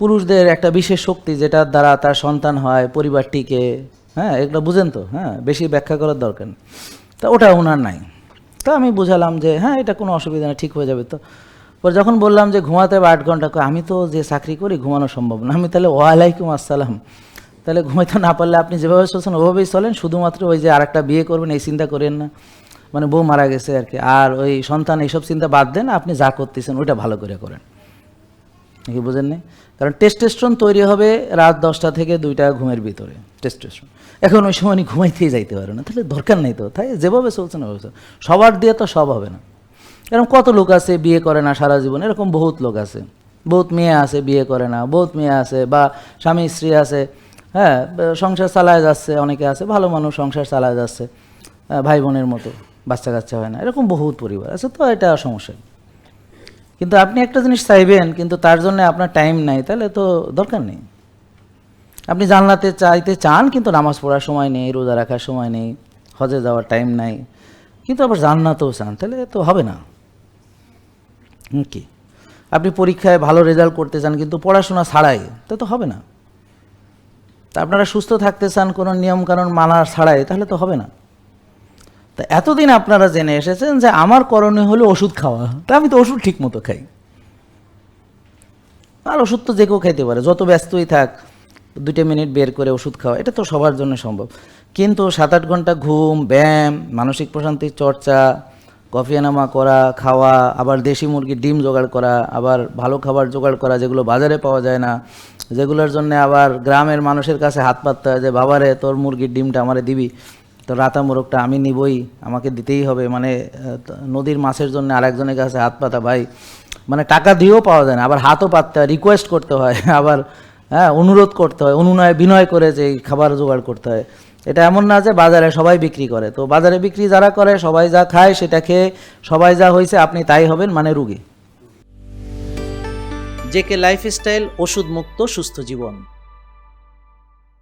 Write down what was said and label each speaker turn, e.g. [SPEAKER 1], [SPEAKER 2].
[SPEAKER 1] পুরুষদের একটা বিশেষ শক্তি যেটার দ্বারা তার সন্তান হয় পরিবারটিকে হ্যাঁ এগুলো বুঝেন তো হ্যাঁ বেশি ব্যাখ্যা করার দরকার তা ওটা ওনার নাই। তা আমি বুঝালাম যে হ্যাঁ এটা কোনো অসুবিধা নেই ঠিক হয়ে যাবে তো। পর যখন বললাম যে ঘুমাতে হবে আট ঘণ্টা কয়, আমি তো যে চাকরি করি ঘুমানো সম্ভব না। আমি তাহলে ওয়ালাইকুম আসসালাম। তাহলে ঘুমাইতে না পারলে আপনি যেভাবে চলছেন ওভাবেই চলেন। শুধুমাত্র ওই যে আরেকটা বিয়ে করবেন এই চিন্তা করেন না। মানে বউ মারা গেছে আর কি। আর ওই সন্তান এইসব চিন্তা বাদ দেন আপনি যা করতেছেন ওইটা ভালো করে করেন। কি বুঝেননি? কারণ টেস্টেস্ট্রন তৈরি হবে রাত দশটা থেকে দুইটা ঘুমের ভিতরে টেস্টেস্ট্রন এখন ওই সময় ঘুমাইতেই যাইতে পারে না, তাহলে দরকার নেই তো। তাই যেভাবে চলছে না সবার দিয়ে তো সব হবে না। এরকম কত লোক আছে বিয়ে করে না সারা জীবন? এরকম বহুত লোক আছে। বহুত মেয়ে আছে বিয়ে করে না, বহুত মেয়ে আছে বা স্বামী, স্ত্রী আছে। হ্যাঁ সংসার চালায় যাচ্ছে, অনেকে আছে, ভালো মানুষ সংসার চালায় যাচ্ছে ভাই বোনের মতো বাচ্চা কাচ্চা হয় না। এরকম বহুত পরিবার আছে, তো এটা সমস্যা নেই। কিন্তু আপনি একটা জিনিস চাইবেন, কিন্তু তার জন্য আপনার টাইম নাই, তাহলে তো দরকার নেই। আপনি জানলাতে চাইতে চান, কিন্তু নামাজ পড়ার সময় নেই, রোজা রাখার সময় নেই, হজে যাওয়ার টাইম নাই, কিন্তু আবার জান্নাতেও চান, তাহলে তো হবে না। কি? আপনি পরীক্ষায় ভালো রেজাল্ট করতে চান, কিন্তু পড়াশোনা ছাড়াই, তা তো হবে না। তা আপনারা সুস্থ থাকতে চান, কোনো নিয়মকানুন মানার ছাড়াই, তাহলে তো হবে না। তা এতদিন আপনারা জেনে এসেছেন যে আমার করণীয় হলো ওষুধ খাওয়া। তা আমি তো ওষুধ ঠিক মতো খাই। আর ওষুধ তো যে কেউ খাইতে পারে। যত ব্যস্তই থাক দুটো মিনিট বের করে ওষুধ খাওয়া, এটা তো সবার জন্য সম্ভব। কিন্তু সাত আট ঘণ্টা ঘুম, ব্যায়াম, মানসিক প্রশান্তির চর্চা, কফি এনামা করা, খাওয়া, আবার দেশি মুরগির ডিম জোগাড় করা, আবার ভালো খাবার জোগাড় করা, যেগুলো বাজারে পাওয়া যায় না, যেগুলোর জন্য আবার গ্রামের মানুষের কাছে হাত পাততে হয় যে, বাবারে, তোর মুরগির ডিমটা আমারে দিবি। তো রাতা মোরগটা আমি নিবই, আমাকে দিতেই হবে। মানে নদীর মাছের জন্য আরেকজনের কাছে হাত পাতা, ভাই। মানে টাকা দিয়েও পাওয়া যায় না, আবার হাতও পাততে হয় রিকোয়েস্ট করতে হয়, আবার হ্যাঁ অনুরোধ করতে হয়, অনুনয় বিনয় করে যে খাবার জোগাড় করতে হয়। এটা এমন না যে বাজারে সবাই বিক্রি করে। তো বাজারে বিক্রি যারা করে, সবাই যা খায় সেটা খেয়ে সবাই যা হয়েছে আপনি তাই হবেন মানে রুগী।
[SPEAKER 2] জেকে লাইফস্টাইল ওষুধ মুক্ত সুস্থ জীবন।